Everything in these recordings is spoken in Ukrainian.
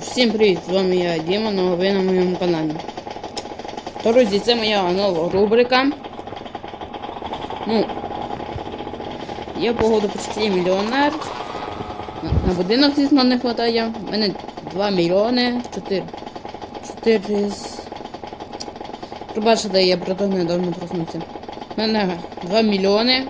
Всім привіт! З вами я Діма, но ви на моєму каналі. Друзі, це моя нова рубрика. Ну, я погоду почти мільйонер. На, будинок, звісно, не вистачає. У мене 2 мільйони 4. 4 з... Пробачте, я про то недавно проснувся. У мене 2 мільйони.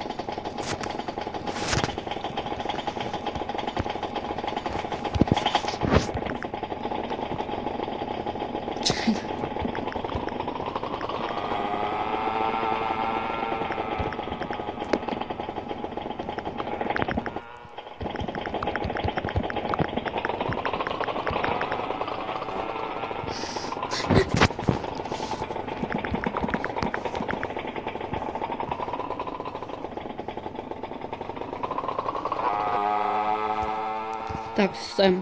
Так, все.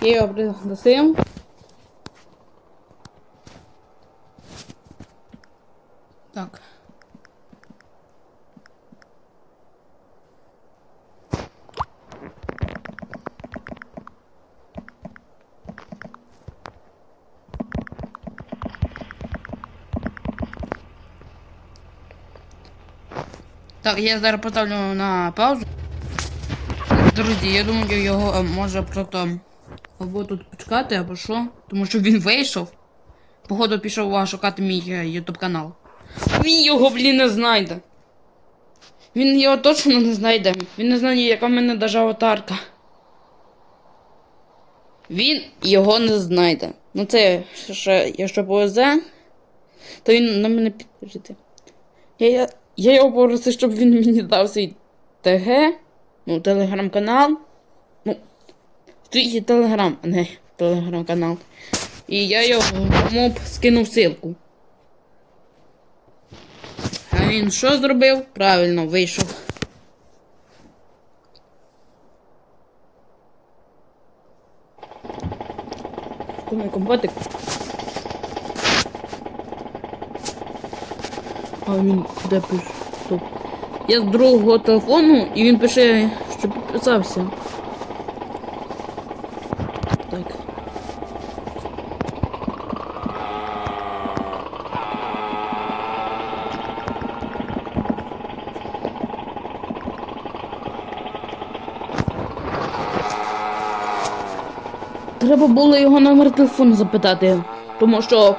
Я його пригласив. Так. Так, я зараз поставлю на паузу. Друзі, я думаю, його е, може просто або тут почекати, або що. Тому що він вийшов. Походу пішов шукати мій ютуб канал. Він його, блін, не знайде. Він його точно не знайде. Він не знає, яка в мене даже аватарка. Він його не знайде. Ну це ще, якщо повезе, то він на мене підпишеться. Я, я, я його попросив, щоб він мені дав свій ТГ. Ну, телеграм-канал. Ну, стоїть телеграм, а не телеграм-канал. І я йому скинув ссылку. А він що зробив? Правильно вийшов. Коли компотик. А він де пише? Стоп. Я з другого телефону і він пише, що підписався. Так. Треба було його номер телефону запитати, тому що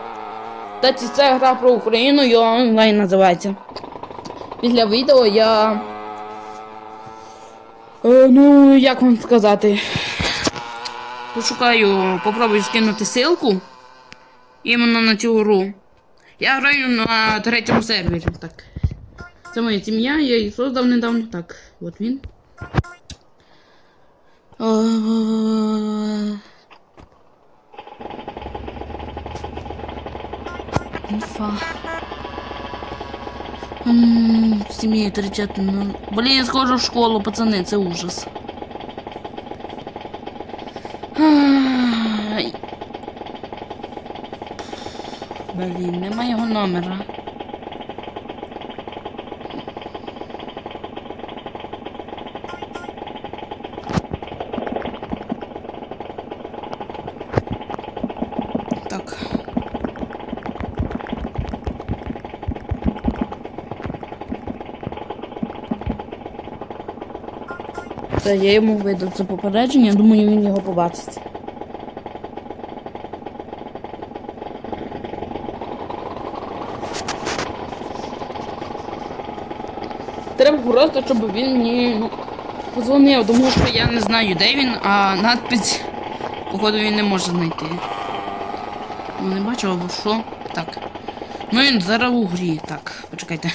та це гра про Україну, його онлайн називається. Після відео я. Е, ну, як вам сказати? Пошукаю, попробую скинути ссылку. Іменно на цю гру. Я граю на третьому сервері. Так. Це моя сім'я, я її создав недавно. Так, от він. Е, Інфа. М, В семье кричат, ну... Блин, я схожу в школу, пацаны, це ужас. Блін, немає його номера. Та я йому видав це попередження, думаю, він його побачить. Треба просто, щоб він мені ну, позвонив, тому що я не знаю, де він, а надпись, походу, він не може знайти. Ну, не бачу, або що. Так. Ну він зараз у грі. Так, почекайте.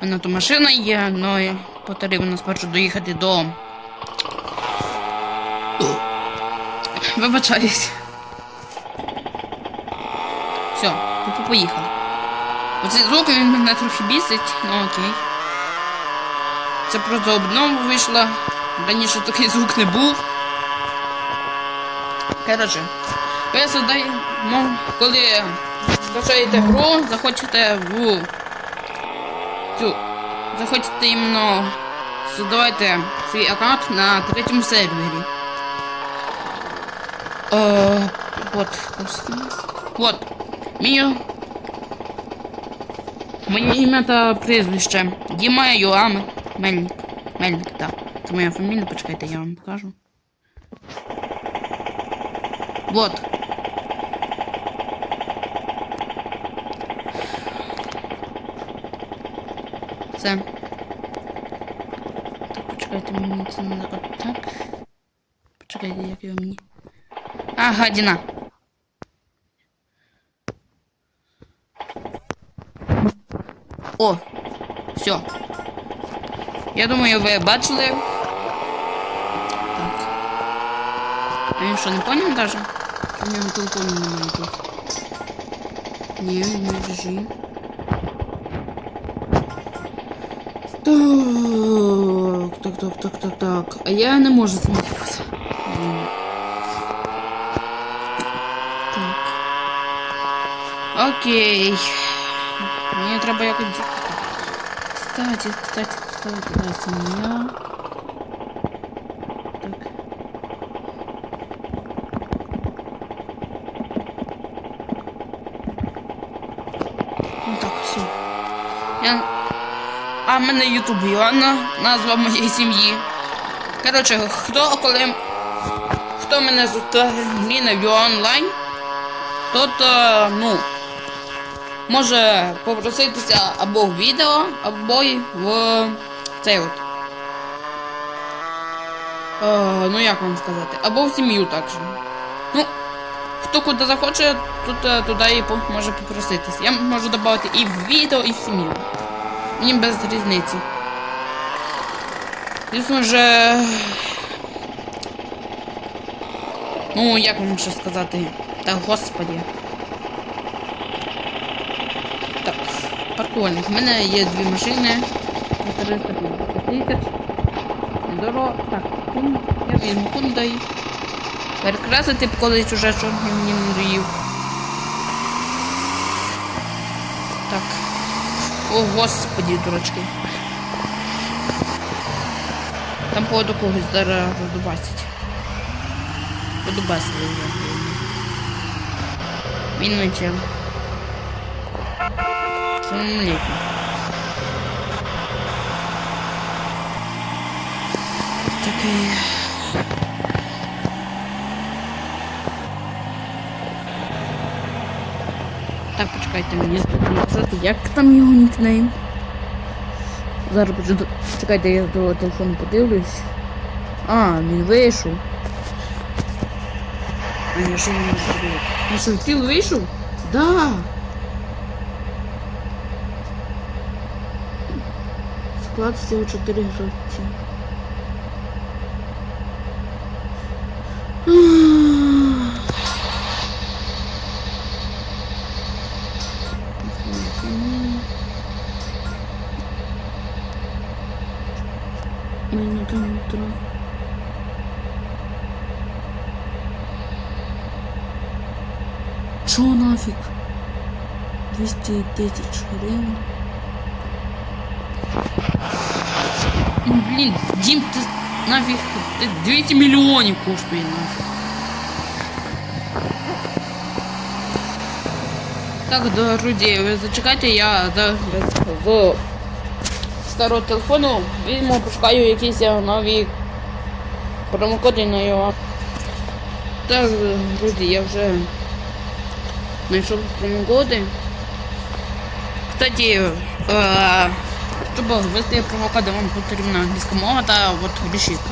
У мене то машина є, але потрібно спершу доїхати до. Вибачаюсь. Все, тупо поїхали. Оцей звук він мене трохи бісить, ну окей. Це просто обнова вийшла. Раніше такий звук не був. Коротше, ви создаємо, коли скачаєте гру, захочете в цю. Захочете іменно создавайте свій аккаунт на третьому сервері. Е, от, ось. От. Мій... Моє ім'я та прізвище. Діма Йоам Мельник. Мельник, так. Це моя фамілія, почекайте, я вам покажу. Вот. Це. Так, почекайте, мені це от так. Почекайте, як його мені. А, гадіна. О, все. Я думаю, ви бачили. Так. А він що, не поняв даже? Що в нього телефону немає тут? Ні, він не біжи. Так, так, так, так, так, так. А я не можу змінитися. Окей. Мені треба якось. Кстати, кстати, кстати, да, це я. Так. Ну так, все. Я... А мене Ютуб Йоанна, назва моєї сім'ї. Коротше, хто коли. Хто мене зустріне в онлайн, тот, е, ну, може попроситися або в відео, або й в цей от. Е, ну як вам сказати? Або в сім'ю також. Ну, хто куди захоче, тут, е, туди і може попроситися. Я можу додати і в відео, і в сім'ю. Мені без різниці. Звісно же. Ну, як вам ще сказати? Та господі. Так, паркувальник. У мене є дві машини. 350 тисяч. Дорого. Так. Я візьму кундай. Перекрасити б колись уже, що мені не доїв. Так. О, господі, дурачки. Там походу когось зараз роздубасить. Подубасили вже. Він не Самолітньо. Такий. Так, почекайте, мені потрібно казати, як там його нікнейм. Зараз почу- чекайте, я до телефону подивлюсь. А, він вийшов. А я що не зробив? Ну що, кіл вийшов? Да. Склад всього 4 гравці. Мене там утро. Чо нафіг? 200 тисяч гривень. Ну, Блін, Дім, ти нафіг ти 200 мільйонів коштує нафіг. Так, друзі, ви зачекайте, я зараз з старого телефону візьму, пошукаю якісь нові промокоди на його. Так, друзі, я вже знайшов промокоди. Кстати, е, щоб ввести промокоди, вам потрібна англійська мова та от решітка.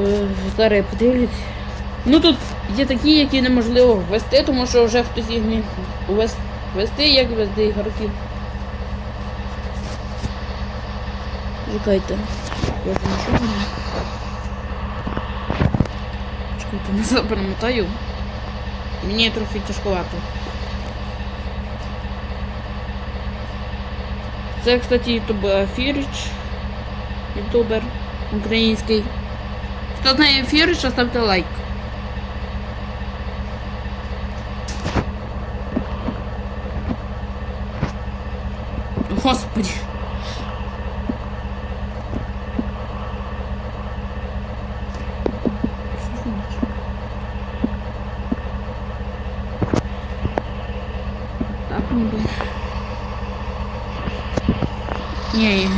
Е, Зараз подивлюсь. Ну тут є такі, які неможливо ввести, тому що вже хтось їх міг ввести, як ввести ігроків. Чекайте. Я знайшов мене. Чекайте, не заперемотаю. Мені трохи тяжковато. Це, кстати, ютуб Фіріч. Ютубер український. Хто знає Фірича, ставте лайк. Господи.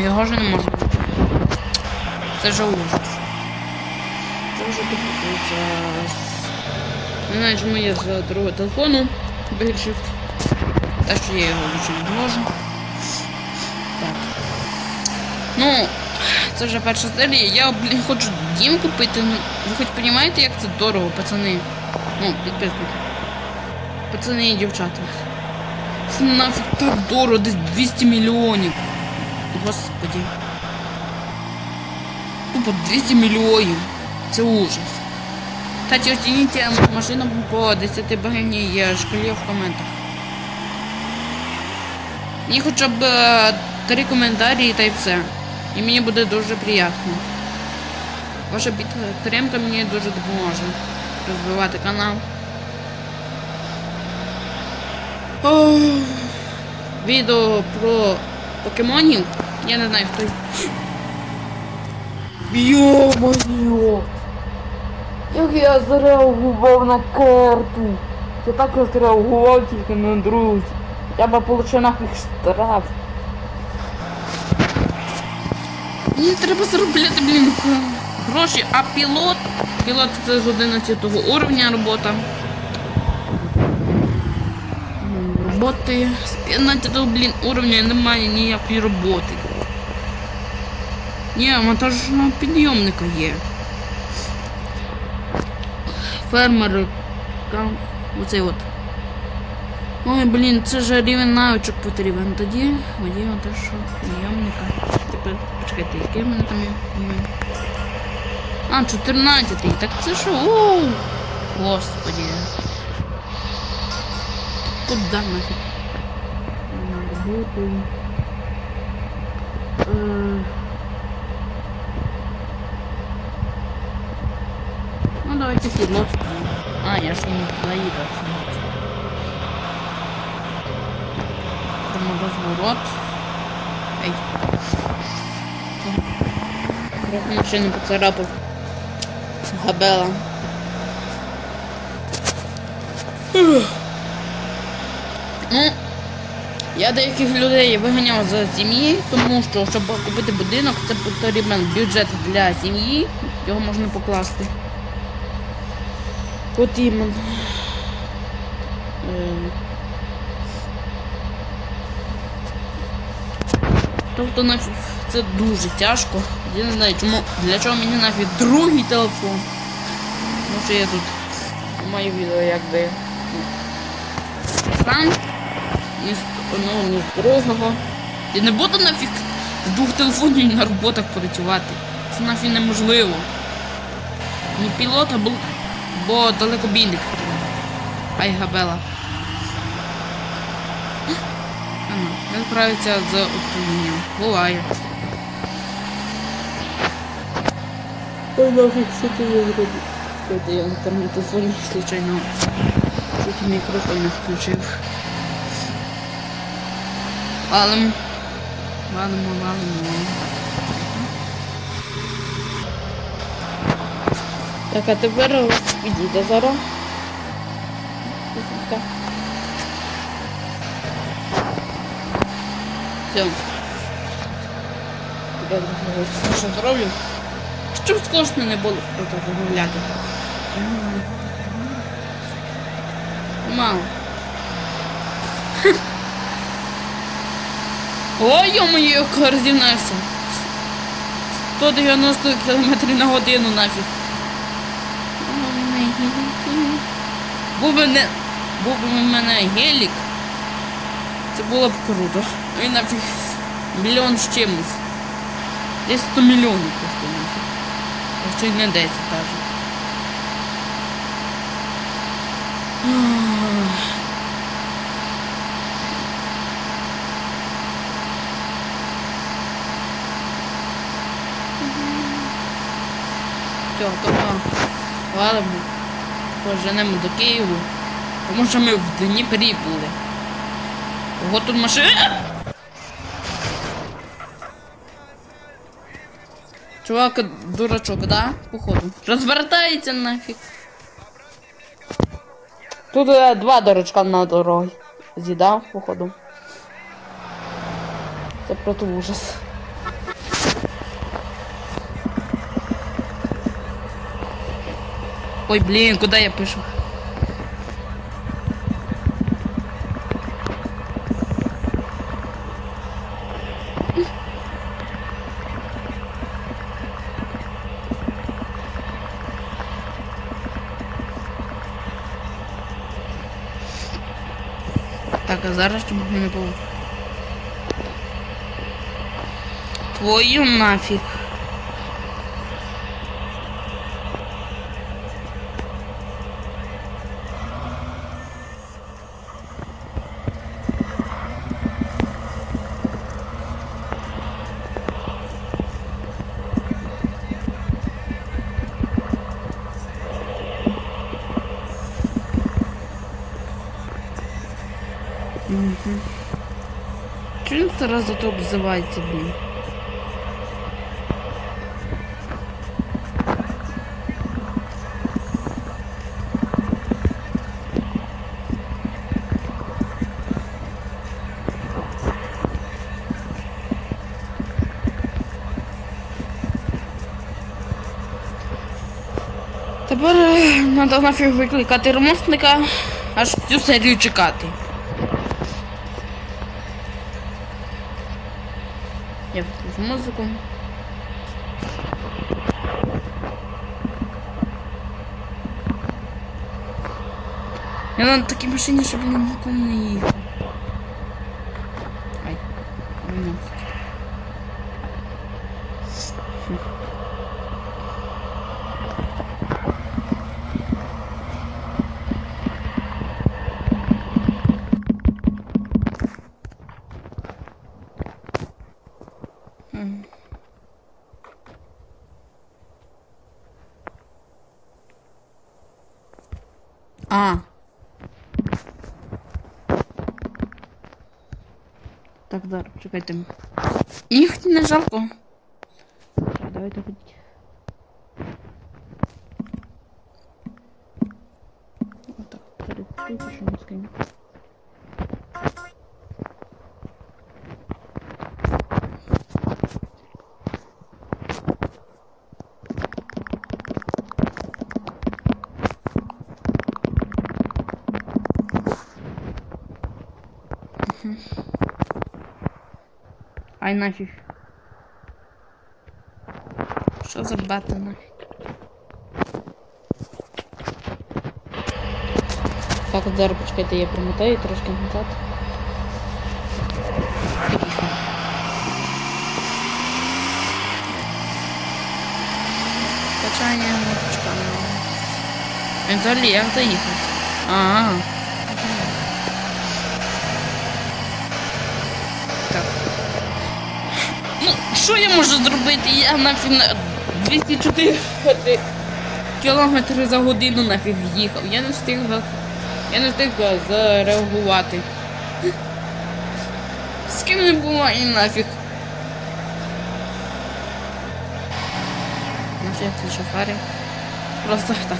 Його вже не можна. Це вже ужас. Це вже тупо ужас. Не знаю, чому я з другого телефону вирішив. Та що я його більше не можу. Так. Ну, це вже перша серія. Я, блін, хочу дім купити. Ну, ви хоч розумієте, як це дорого, пацани? Ну, підписники. Пацани і дівчата. Це нафіг так дорого, десь 200 мільйонів. Господи. Тупо 200 мільйонів. Це ужас. Кстати, оцініть машину по 10 багальній є шкалі в коментах. Мені хоча б е, три коментарі та й все. І мені буде дуже приємно. Ваша підтримка мені дуже допоможе розвивати канал. Ох, відео про покемонів. Я не знаю хто. Йо-моє! Як я зареагував на карту. Я так зреагував тільки на друзі. Я би получив нафіг штраф. Мені треба заробляти, блін, гроші, а пілот. Пілот це з 11 уровня робота. Роботи з 15 блін, уровня немає ніякої роботи. Ні, монтажного підйомника є. Фермер. кам- Оцей от. Ой, блін, це ж рівень навичок потрібен. Тоді водій монтажного підйомника. Тепер почекайте, який в мене там є? А, 14-й. Так це що? Оу! Господи. Куда нафиг? Надо бути. Е, Ну, давайте пилот. А, я ж не туда еду. Розворот. Ай. Трохи машину поцарапав. Габела. Ну, я деяких людей виганяв за сім'ї, тому що, щоб купити будинок, це потрібен бюджет для сім'ї, його можна покласти. От іменно. Е, Тобто нафіг це дуже тяжко. Я не знаю, чому для чого мені нафіг другий телефон. Тому що я тут маю відео якби ну, сам ні ну, ні з другого. Я не буду нафіг з двох телефонів на роботах працювати. Це нафіг неможливо. Не пілот, а бу- бо далекобійник потрібен. Ай габела. А ну, він справиться з управлінням. Буває. Ой, нафиг, що ти я зробив? Це я на тому телефоні случайно чуть мікрофон не включив. Валим. Валимо, валимо. Так, а тепер підійде зараз. Все. Я що зроблю? Щоб скучно не було просто розмовляти. Мало. Ой, йо-моє, як розігнався. 190 км на годину нафіг. Був би не... Був би в мене гелік. Це було б круто. Він нафіг мільйон з чимось. Десь 100 мільйонів коштує нафіг. Якщо й не 10 навіть. Все, тому валимо, поженемо до Києву, тому що ми в Дніпрі були. Ого, тут машина. Чувак, дурачок, да? Походу. Розвертається нафіг. Тут е, два дурачка на дорогі. З'їдав, походу. Це просто ужас. Ой, блін, куди я пишу? Так, а зараз чому не було? Твою нафіг. Чого він то обзивається, блін? Тепер треба нафіг викликати ремонтника, аж цю серію чекати. Я включу музику. Я на такій машині, щоб не нікому не їхав. Ай. Ну. М. А. Так, зараз, чекайте. Їх не жалко. Так, давайте ходіть. Отак, перепишіть, що не скинь. Ай нафіг. Що за бата нафіг? Так, зараз почекайте, я промотаю трошки назад. Качання мовчка. Він взагалі як заїхати? Ага. Так. Ну, що я можу зробити? Я нафіг на 204 кілометри за годину нафіг їхав. Я не встиг. за- Я не встиг е, зареагувати. З ким не буває нафіг. Ну, що я включу фарі. Просто так.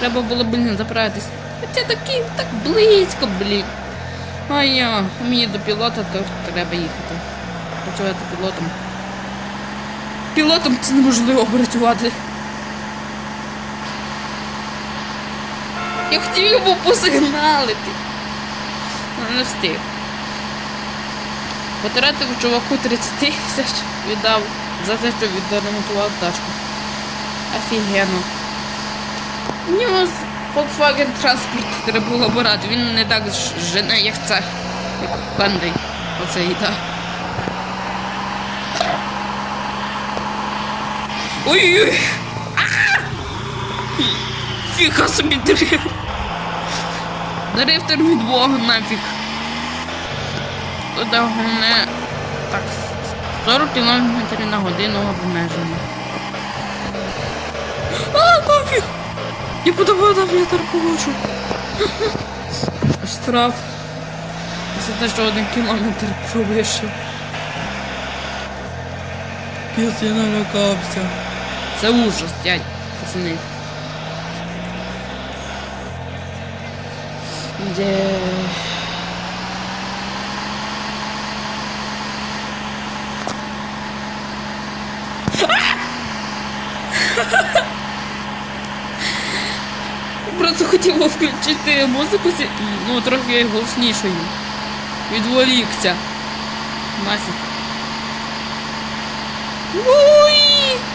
Треба було, блін, заправитись. Хоча такі, так близько, блін. А я, мені до пілота то треба їхати. Працювати пілотом. Пілотом це неможливо працювати. Я хотів йому посигналити. Але не встиг. Потратив чуваку 30 тисяч віддав за те, що відремонтував тачку. Офігенно. У нього Volkswagen транспорт треба було брати. Він не так жене, як це. Як Hyundai. Оце і так. Ой-ой-ой! А! Фіга собі дрифт. Дрифтер від Бога нафіг. Туди головне так 40 км на годину обмеження. А, нафіг! Я подавав на вітер получу. Штраф. За те, що один кілометр провищив. Піс, я налякався. Це ужас, дядь, пацани. Де... хотів включити музику, ну, трохи голоснішою. Відволікся. Нафіг. Уй!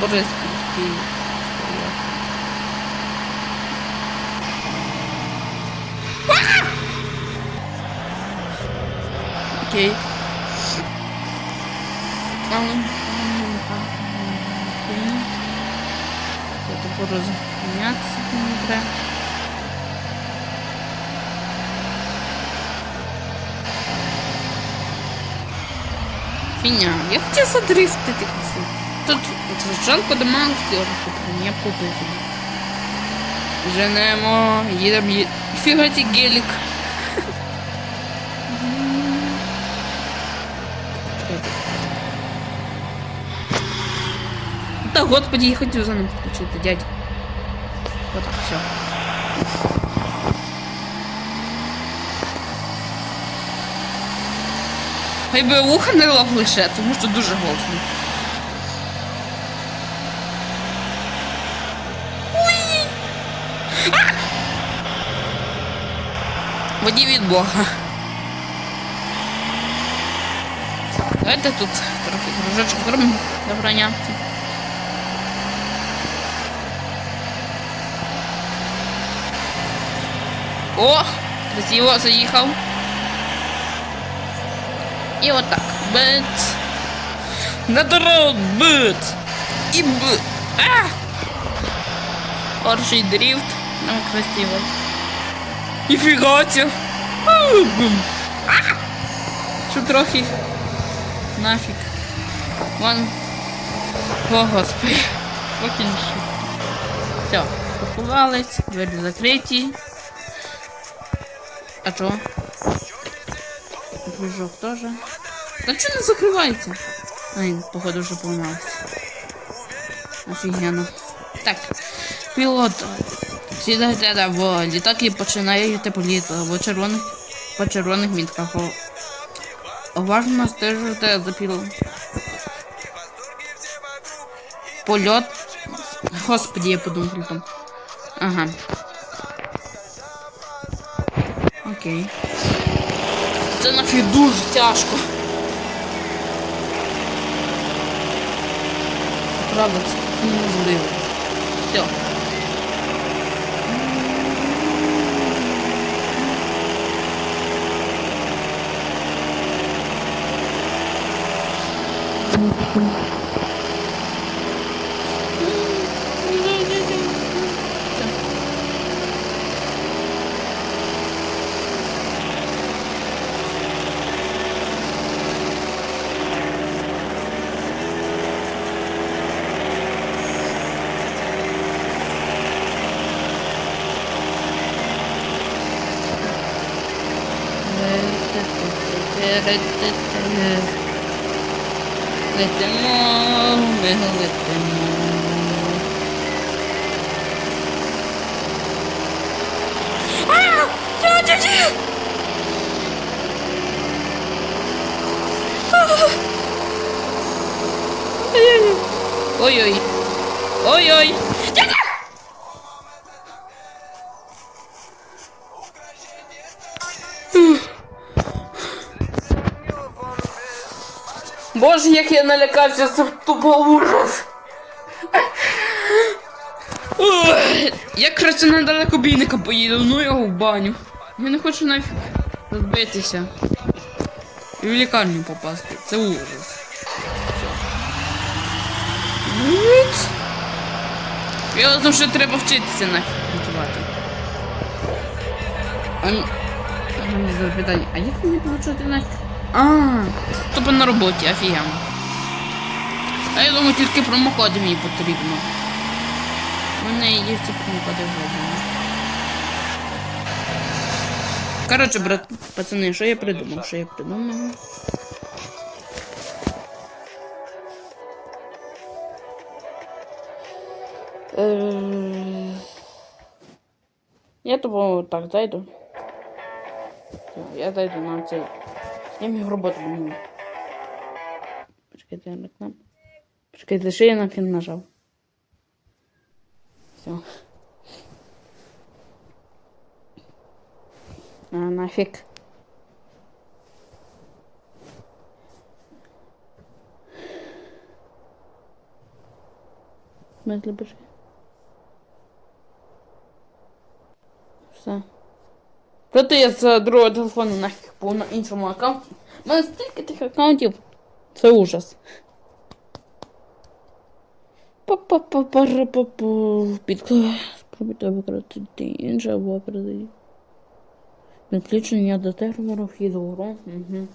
Борис Пільський. Окей. Я тут буду зупинятися, не треба. Фіня, я хотів задрифтити. Тут жалко до Максі, я купив. Женемо, їдемо, їдемо. Фіга ті гелік. Та господи, я хотів за ним включити, дядь. Отак, все. Хай би вуха не лав лише, тому що дуже голосно. Воді від Бога. Давайте тут трохи кружочок зробимо для броня. О, красиво заїхав. І отак. Бит. На дорогу бит. І бит. А! Орший дрифт. Ну, красиво. Ніфіга ця. А, бум. А! Щоб трохи. Нафіг. Вон. О, господи. Fucking shit. Все, поховались, двері закриті. А чого? Кружок теж. Та чого не закривається? Ай, походу вже поламався. Офігенно. Так, пілот. Сідайте да, бо літаки починаєте політ по червоних по червоних мітках. О- Уважно стежите за пілот. Польот. Господи, я подумав там. Ага. Окей. Це нафіг дуже тяжко. Правда, це неможливо. Все. おても目覚め Боже, як я налякався, це тупо ужас. Я краще на далекобійника поїду, ну його в баню. Я не хочу нафіг розбитися. І в лікарню попасти. Це ужас. Я що треба вчитися нафіг працювати. А, питання, а як мені получати нафіг? А, тобто на роботі, офігенно. А я думаю, тільки промоходи мені потрібно. У мене є ці промоходи введені. Коротше, брат, пацани, що я придумав? Що я придумав? Е, Я тобі так зайду. Я зайду на цей. Я міг роботу мені. Почекайте, я на кнопку. Почекайте, що я на фін нажав. Все. А нафиг. Мезли бежи. Все. Проте я з другого телефону нафіг на іншому аккаунті. У мене стільки тих аккаунтів. Це ужас. Спробуйте використати інше або передати. Підключення до терміну вхіду в гру. Угу.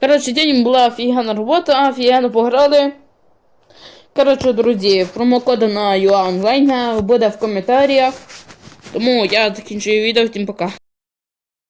Короче, день була офігенна робота, офігенно пограли. Коротше, друзі, промокод на UA онлайн буде в коментарях. Тому я закінчую відео, всім пока.